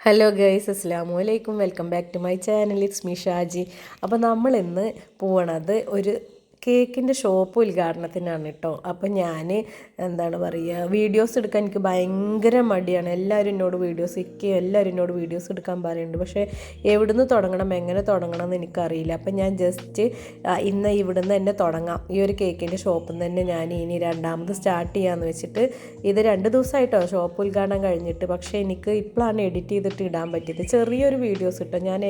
Hello guys അസ്സാം വലൈക്കും welcome back to my channel it's me Shaji അപ്പോൾ നമ്മൾ ഇന്ന് പോണത് ഒരു കേക്കിന്റെ ഷോപ്പ് ഉദ്ഘാടനത്തിനാണ് കേട്ടോ. അപ്പോൾ ഞാൻ എന്താണ് പറയുക വീഡിയോസ് എടുക്കാൻ എനിക്ക് ഭയങ്കര മടിയാണ്. എല്ലാവരും എന്നോട് വീഡിയോസ് ഇക്കുകയും എല്ലാവരും എന്നോട് വീഡിയോസ് എടുക്കാൻ പറയുന്നുണ്ട്. പക്ഷേ എവിടുന്ന് തുടങ്ങണം എങ്ങനെ തുടങ്ങണം എന്ന് എനിക്കറിയില്ല. അപ്പം ഞാൻ ജസ്റ്റ് ഇന്ന് ഇവിടുന്ന് തന്നെ തുടങ്ങാം. ഈ ഒരു കേക്കിന്റെ ഷോപ്പിൽ നിന്ന് തന്നെ ഞാൻ ഇനി രണ്ടാമത് സ്റ്റാർട്ട് ചെയ്യാമെന്ന് വെച്ചിട്ട് ഇത് രണ്ട് ദിവസമായിട്ടോ ഷോപ്പ് ഉദ്ഘാടനം കഴിഞ്ഞിട്ട്. പക്ഷേ എനിക്ക് ഇപ്പോഴാണ് എഡിറ്റ് ചെയ്തിട്ട് ഇടാൻ പറ്റിയത്. ചെറിയൊരു വീഡിയോസ് കിട്ടും ഞാൻ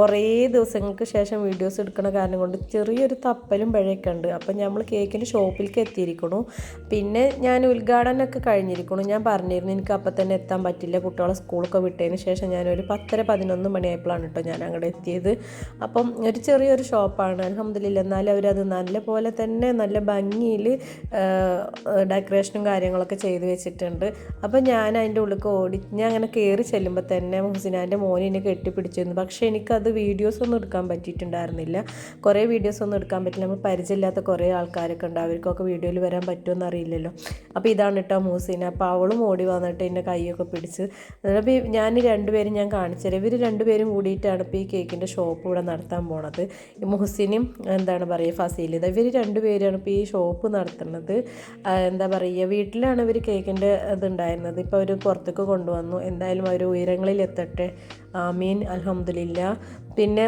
കുറേ ദിവസങ്ങൾക്ക് ശേഷം വീഡിയോസ് എടുക്കുന്ന കാരണം കൊണ്ട് ചെറിയൊരു തപ്പലും പിഴയൊക്കെ ഉണ്ട് അപ്പം നമ്മൾ കേക്കിന്റെ ഷോപ്പിലേക്ക് എത്തിയിരിക്കണു. പിന്നെ ഞാൻ ഉദ്ഘാടനമൊക്കെ കഴിഞ്ഞിരിക്കണു. ഞാൻ പറഞ്ഞിരുന്നു എനിക്ക് അപ്പം തന്നെ എത്താൻ പറ്റില്ല. കുട്ടികളെ സ്കൂളൊക്കെ വിട്ടതിന് ശേഷം ഞാനൊരു പത്തര പതിനൊന്ന് മണിയായപ്പോഴാണ് കേട്ടോ ഞാൻ അങ്ങോട്ട് എത്തിയത്. അപ്പം ഒരു ചെറിയൊരു ഷോപ്പാണ്. അലഹമ്മദില്ല എന്നാലും അവരത് നല്ല പോലെ തന്നെ നല്ല ഭംഗിയിൽ ഡെക്കറേഷനും കാര്യങ്ങളൊക്കെ ചെയ്ത് വെച്ചിട്ടുണ്ട്. അപ്പം ഞാൻ അതിന്റെ ഉള്ളിൽ ഓടി. ഞാൻ അങ്ങനെ കയറി ചെല്ലുമ്പോൾ തന്നെ മുഹസിനാന്റെ മോനെ കെട്ടിപ്പിടിച്ചിരുന്നു. പക്ഷേ എനിക്കത് വീഡിയോസ് ഒന്നും എടുക്കാൻ പറ്റിയിട്ടുണ്ടായിരുന്നില്ല. കുറേ വീഡിയോസ് ഒന്നും എടുക്കാൻ പറ്റില്ല. നമ്മൾ പരിചയമില്ലാത്ത കുറേ ആൾക്കാരൊക്കെ ഉണ്ട്. അവർക്കൊക്കെ വീഡിയോയിൽ വരാൻ പറ്റുമെന്ന് അറിയില്ലല്ലോ. അപ്പോൾ ഇതാണ് കേട്ടോ മൂസീന. അപ്പോൾ അവളും ഓടി വന്നിട്ട് എന്റെ കൈയൊക്കെ പിടിച്ച്. അപ്പോൾ ഞാൻ രണ്ടുപേരും ഞാൻ കാണിച്ചുതരാം ഇവർ രണ്ടുപേരും കൂടിയിട്ടാണ് ഇപ്പോൾ ഈ കേക്കിന്റെ ഷോപ്പ് ഇവിടെ നടത്താൻ പോണത്. മുഹസിനും എന്താണ് പറയുക ഫസീലിത ഇവർ രണ്ടുപേരാണ് ഇപ്പോൾ ഈ ഷോപ്പ് നടത്തുന്നത്. എന്താ പറയുക വീട്ടിലാണ് ഇവർ കേക്കിന്റെ ഇതുണ്ടായിരുന്നത്. ഇപ്പോൾ അവർ പുറത്തേക്ക് കൊണ്ടുവന്നു. എന്തായാലും അവർ ഉയരങ്ങളിൽ എത്തട്ടെ. ആമീൻ. അലഹമ്മദില്ല പിന്നെ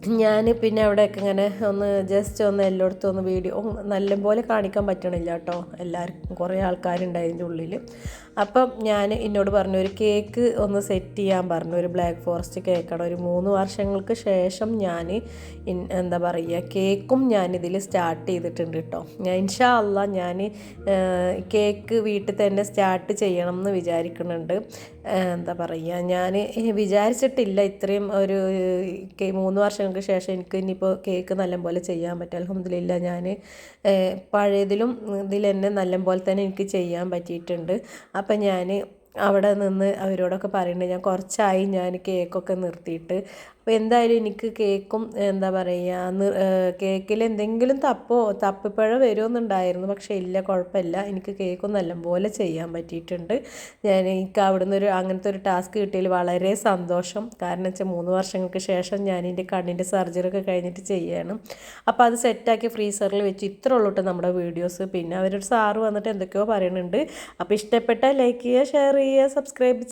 ഞാൻ പിന്നെ അവിടെയൊക്കെ ഇങ്ങനെ ഒന്ന് ജസ്റ്റ് ഒന്ന് എല്ലായിടത്തും ഒന്ന് വീഡിയോ നല്ലപോലെ കാണിക്കാൻ പറ്റണില്ല കേട്ടോ എല്ലാവർക്കും കുറേ ആൾക്കാരുണ്ടായതിന്റെ ഉള്ളിൽ അപ്പം ഞാൻ എന്നോട് പറഞ്ഞു ഒരു കേക്ക് ഒന്ന് സെറ്റ് ചെയ്യാൻ പറഞ്ഞു. ഒരു ബ്ലാക്ക് ഫോറസ്റ്റ് കേക്കാണ് ഒരു മൂന്ന് വർഷങ്ങൾക്ക് ശേഷം ഞാൻ എന്താ പറയുക കേക്കും ഞാൻ ഞാനിതിൽ സ്റ്റാർട്ട് ചെയ്തിട്ടുണ്ട് കേട്ടോ ഞാൻ ഇൻഷാ അല്ല ഞാൻ കേക്ക് വീട്ടിൽ തന്നെ സ്റ്റാർട്ട് ചെയ്യണം എന്ന് വിചാരിക്കുന്നുണ്ട്. എന്താ പറയുക ഞാൻ വിചാരിച്ചിട്ടില്ല ഇത്രയും ഒരു മൂന്ന് വർഷങ്ങൾക്ക് ശേഷം എനിക്ക് ഇനിയിപ്പോൾ കേക്ക് നല്ലപോലെ ചെയ്യാൻ പറ്റും. അലഹമ്മദില്ല ഞാൻ പഴയതിലും ഇതിൽ തന്നെ നല്ലപോലെ തന്നെ എനിക്ക് ചെയ്യാൻ പറ്റിയിട്ടുണ്ട്. അപ്പം ഞാൻ അവിടെ നിന്ന് അവരോടൊക്കെ പറയുന്നുണ്ട് ഞാൻ കുറച്ചായി ഞാൻ കേക്കൊക്കെ നിർത്തിയിട്ട് അപ്പോൾ എന്തായാലും എനിക്ക് കേക്കും എന്താ പറയുക കേക്കിൽ എന്തെങ്കിലും തപ്പോ തപ്പിപ്പഴ വരുമെന്നുണ്ടായിരുന്നു പക്ഷേ ഇല്ല കുഴപ്പമില്ല. എനിക്ക് കേക്കും നല്ലപോലെ ചെയ്യാൻ പറ്റിയിട്ടുണ്ട്. ഞാൻ എനിക്ക് അവിടുന്ന് ഒരു അങ്ങനത്തെ ഒരു ടാസ്ക് കിട്ടിയതിൽ വളരെ സന്തോഷം. കാരണം വെച്ചാൽ മൂന്ന് വർഷങ്ങൾക്ക് ശേഷം ഞാൻ എന്റെ കണ്ണിന്റെ സർജറി ഒക്കെ കഴിഞ്ഞിട്ട് ചെയ്യുകയാണ് അപ്പോൾ അത് സെറ്റാക്കി ഫ്രീസറിൽ വെച്ച് ഇത്ര ഉള്ളൂട്ട് നമ്മുടെ വീഡിയോസ്. പിന്നെ അവരൊരു സാറ് വന്നിട്ട് എന്തൊക്കെയോ പറയുന്നുണ്ട്. അപ്പോൾ ഇഷ്ടപ്പെട്ടാൽ ലൈക്ക് ചെയ്യുക ഷെയർ ചെയ്യുക സബ്സ്ക്രൈബ്